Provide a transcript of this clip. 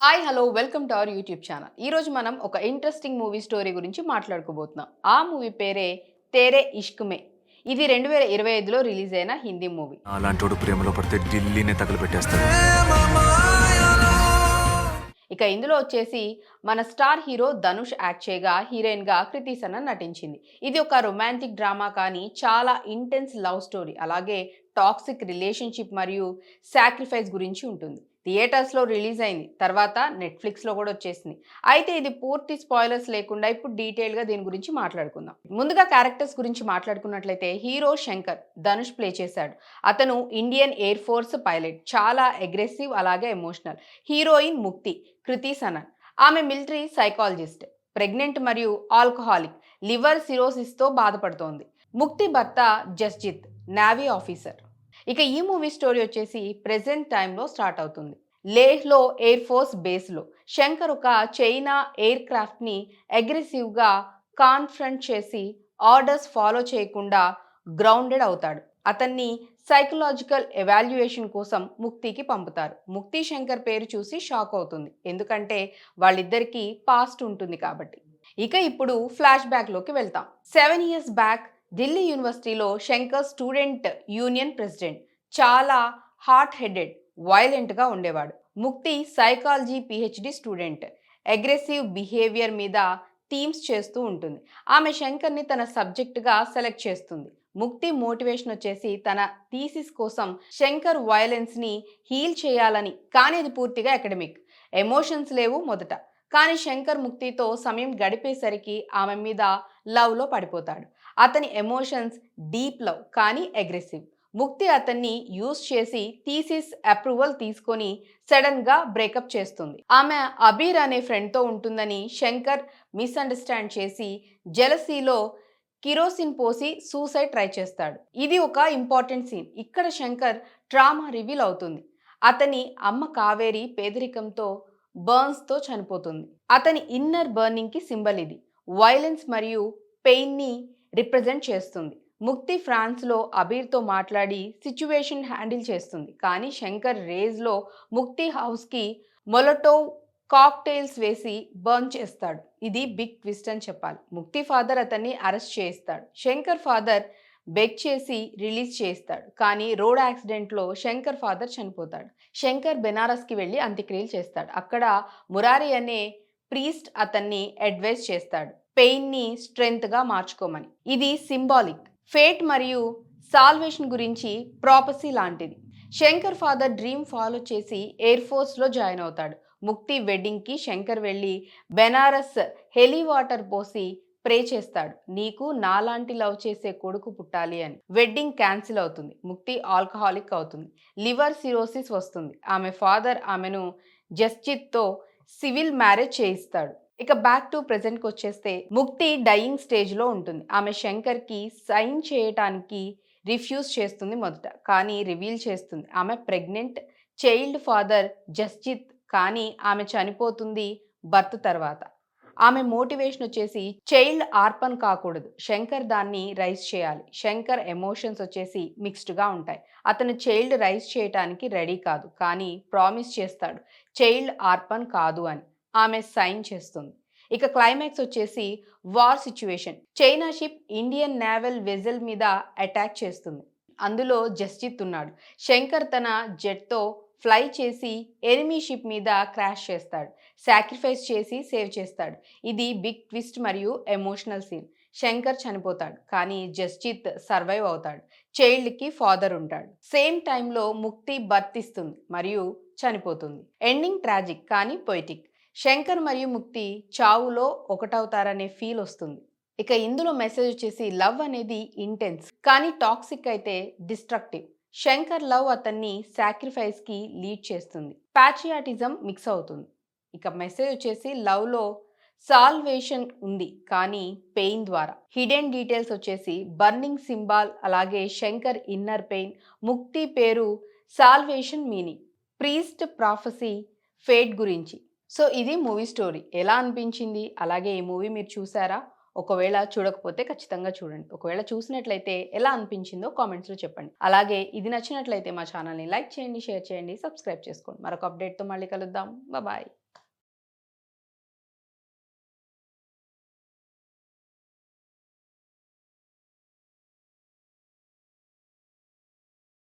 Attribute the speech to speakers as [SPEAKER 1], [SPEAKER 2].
[SPEAKER 1] Hi hello welcome to our YouTube channel ఈ రోజు మనం ఒక ఇంట్రెస్టింగ్ మూవీ స్టోరీ గురించి మాట్లాడుకోబోతున్నాం. ఆ మూవీ పేరే తేరే ఇష్క్ మే ఇది రెండు వేల ఇరవై ఐదులో రిలీజ్ అయిన హిందీ మూవీ
[SPEAKER 2] అలాంటోడు ప్రేమలో పడితే ఢిల్లీనే తగలబెట్టేస్తాడు.
[SPEAKER 1] ఇక ఇందులో వచ్చేసి మన స్టార్ హీరో ధనుష్ యాక్ట్ చేయగా హీరోయిన్గా కృతి సనన్ నటించింది. ఇది ఒక రొమాంటిక్ డ్రామా కానీ చాలా ఇంటెన్స్ లవ్ స్టోరీ అలాగే టాక్సిక్ రిలేషన్షిప్ మరియు సాక్రిఫైస్ గురించి ఉంటుంది. థియేటర్స్లో రిలీజ్ అయింది. తర్వాత నెట్ఫ్లిక్స్లో కూడా వచ్చేసింది. అయితే ఇది పూర్తి స్పాయిలర్స్ లేకుండా ఇప్పుడు డీటెయిల్గా దీని గురించి మాట్లాడుకుందాం. ముందుగా క్యారెక్టర్స్ గురించి మాట్లాడుకున్నట్లయితే హీరో శంకర్ ధనుష్ ప్లే చేశాడు. అతను ఇండియన్ ఎయిర్ ఫోర్స్ పైలట్. చాలా అగ్రెసివ్ అలాగే ఎమోషనల్. హీరోయిన్ ముక్తి కృతి సనన్. ఆమె మిలిటరీ సైకాలజిస్ట్ ప్రెగ్నెంట్ మరియు ఆల్కహాలిక్. లివర్ సిరోసిస్తో బాధపడుతోంది. ముక్తి భర్త జస్జిత్ నావీ ఆఫీసర్. ఇక ఈ మూవీ స్టోరీ వచ్చేసి ప్రెజెంట్ టైంలో స్టార్ట్ అవుతుంది. లేహ్లో ఎయిర్ ఫోర్స్ బేస్లో. శంకర్ ఒక చైనా ఎయిర్ క్రాఫ్ట్ని అగ్రెసివ్గా కాన్ఫ్రంట్ చేసి ఆర్డర్స్ ఫాలో చేయకుండా గ్రౌండెడ్ అవుతాడు. అతన్ని సైకలాజికల్ ఎవాల్యుయేషన్ కోసం ముక్తికి పంపుతారు. ముక్తి శంకర్ పేరు చూసి షాక్ అవుతుంది. ఎందుకంటే వాళ్ళిద్దరికీ పాస్ట్ ఉంటుంది కాబట్టి. ఇక ఇప్పుడు ఫ్లాష్ బ్యాక్లోకి వెళ్తాం. సెవెన్ ఇయర్స్ బ్యాక్ ఢిల్లీ యూనివర్సిటీలో శంకర్ స్టూడెంట్ యూనియన్ ప్రెసిడెంట్. చాలా హార్ట్ హెడెడ్. వైలెంట్గా ఉండేవాడు. Mukti psychology PhD student aggressive behaviour మీద థీమ్స్ చేస్తూ ఉంటుంది. ఆమె శంకర్ని తన సబ్జెక్టుగా సెలెక్ట్ చేస్తుంది. ముక్తి మోటివేషన్ వచ్చేసి తన థీసిస్ కోసం శంకర్ వయలెన్స్ని హీల్ చేయాలని కానీ అది పూర్తిగా అకాడమిక్ ఎమోషన్స్ లేవు మొదట. కానీ శంకర్ ముక్తితో సమయం గడిపేసరికి ఆమె మీద లవ్లో పడిపోతాడు. అతని ఎమోషన్స్ డీప్ లవ్ కానీ అగ్రెసివ్ ముక్తి అతన్ని యూస్ చేసి థీసిస్ అప్రూవల్ తీసుకొని సడన్గా బ్రేకప్ చేస్తుంది. ఆమె అబీర్ అనే ఫ్రెండ్తో ఉంటుందని శంకర్ మిస్అండర్స్టాండ్ చేసి జలసీలో కిరోసిన్ పోసి సూసైడ్ ట్రై చేస్తాడు. ఇది ఒక ఇంపార్టెంట్ సీన్. ఇక్కడ శంకర్ ట్రామా రివీల్ అవుతుంది. అతని అమ్మ కావేరి పేదరికంతో బర్న్స్తో చనిపోతుంది. అతని ఇన్నర్ బర్నింగ్కి సింబల్ ఇది. వైలెన్స్ మరియు పెయిన్ని రిప్రజెంట్ చేస్తుంది. ముక్తి ఫ్రాన్స్లో అబీర్తో మాట్లాడి సిచ్యువేషన్ హ్యాండిల్ చేస్తుంది. కానీ శంకర్ రేజ్లో ముక్తి హౌస్కి మొలటోవ్ కాక్టైల్స్ వేసి బర్న్ చేస్తాడు. ఇది బిగ్ ట్విస్ట్ అని చెప్పాలి. ముక్తి ఫాదర్ అతన్ని అరెస్ట్ చేస్తాడు శంకర్ ఫాదర్ బెగ్ చేసి రిలీజ్ చేస్తాడు కానీ రోడ్ యాక్సిడెంట్లో శంకర్ ఫాదర్ చనిపోతాడు. శంకర్ బెనారస్కి వెళ్ళి అంత్యక్రియలు చేస్తాడు. అక్కడ మురారి అనే ప్రీస్ట్ అతన్ని అడ్వైస్ చేస్తాడు. పెయిన్ని స్ట్రెంగ్త్గా మార్చుకోమని. ఇది సింబాలిక్. ఫేట్ మరియు సాల్వేషన్ గురించి ప్రాపసీ లాంటిది. శంకర్ ఫాదర్ డ్రీమ్ ఫాలో చేసి ఎయిర్ ఫోర్స్లో జాయిన్ అవుతాడు. ముక్తి వెడ్డింగ్కి శంకర్ వెళ్ళి బెనారస్ హెలీ వాటర్ పోసి ప్రే చేస్తాడు. నీకు నాలాంటి లవ్ చేసే కొడుకు పుట్టాలి అని. వెడ్డింగ్ క్యాన్సిల్ అవుతుంది. ముక్తి ఆల్కహాలిక్ అవుతుంది. లివర్ సిరోసిస్ వస్తుంది. ఆమె ఫాదర్ ఆమెను జస్జిత్తో సివిల్ మ్యారేజ్ చేయిస్తాడు. ఇక బ్యాక్ టు ప్రెజెంట్కి వచ్చేస్తే ముక్తి డయింగ్ స్టేజ్లో ఉంటుంది. ఆమె శంకర్కి సైన్ చేయటానికి రిఫ్యూజ్ చేస్తుంది మొదట. కానీ రివీల్ చేస్తుంది. ఆమె ప్రెగ్నెంట్ చైల్డ్ ఫాదర్ జస్జిత్ కానీ ఆమె చనిపోతుంది బర్త్ తర్వాత. ఆమె మోటివేషన్ వచ్చేసి చైల్డ్ ఆర్పన్ కాకూడదు. శంకర్ దాన్ని రైస్ చేయాలి. శంకర్ ఎమోషన్స్ వచ్చేసి మిక్స్డ్గా ఉంటాయి. అతను చైల్డ్ రైస్ చేయటానికి రెడీ కాదు. కానీ ప్రామిస్ చేస్తాడు. చైల్డ్ ఆర్పన్ కాదు అని. ఆమె సైన్ చేస్తుంది. ఇక క్లైమాక్స్ వచ్చేసి war situation China ship Indian naval vessel మీద అటాక్ చేస్తుంది. అందులో జస్జిత్ ఉన్నాడు. శంకర్ తన జెట్తో ఫ్లై చేసి ఎనిమీ షిప్ మీద క్రాష్ చేస్తాడు. సాక్రిఫైస్ చేసి సేవ్ చేస్తాడు. ఇది బిగ్ ట్విస్ట్ మరియు ఎమోషనల్ సీన్ శంకర్ చనిపోతాడు. కానీ జస్జిత్ సర్వైవ్ అవుతాడు. చైల్డ్కి ఫాదర్ ఉంటాడు. సేమ్ టైంలో ముక్తి బర్తిస్తుంది మరియు చనిపోతుంది. ఎండింగ్ ట్రాజిక్ కానీ పొయిటిక్ శంకర్ మరియు ముక్తి చావులో ఒకటవుతారనే ఫీల్ వస్తుంది. ఇక ఇందులో మెసేజ్ వచ్చేసి లవ్ అనేది ఇంటెన్స్ కానీ టాక్సిక్ అయితే డిస్ట్రక్టివ్. శంకర్ లవ్ అతన్ని సాక్రిఫైస్కి లీడ్ చేస్తుంది. ప్యాచియాటిజం మిక్స్ అవుతుంది. ఇక మెసేజ్ వచ్చేసి లవ్లో సాల్వేషన్ ఉంది కానీ పెయిన్ ద్వారా. హిడెన్ డీటెయిల్స్ వచ్చేసి బర్నింగ్ సింబాల్ అలాగే శంకర్ ఇన్నర్ పెయిన్ ముక్తి పేరు salvation meaning priest prophecy fate గురించి. సో ఇది మూవీ స్టోరీ. ఎలా అనిపించింది? అలాగే ఈ మూవీ మీరు చూసారా? ఒకవేళ చూడకపోతే ఖచ్చితంగా చూడండి. ఒకవేళ చూసినట్లయితే ఎలా అనిపించిందో కామెంట్స్లో చెప్పండి. అలాగే ఇది నచ్చినట్లయితే మా ఛానల్ని లైక్ చేయండి షేర్ చేయండి సబ్స్క్రైబ్ చేసుకోండి. మరొక అప్డేట్తో మళ్ళీ కలుద్దాం. బాయ్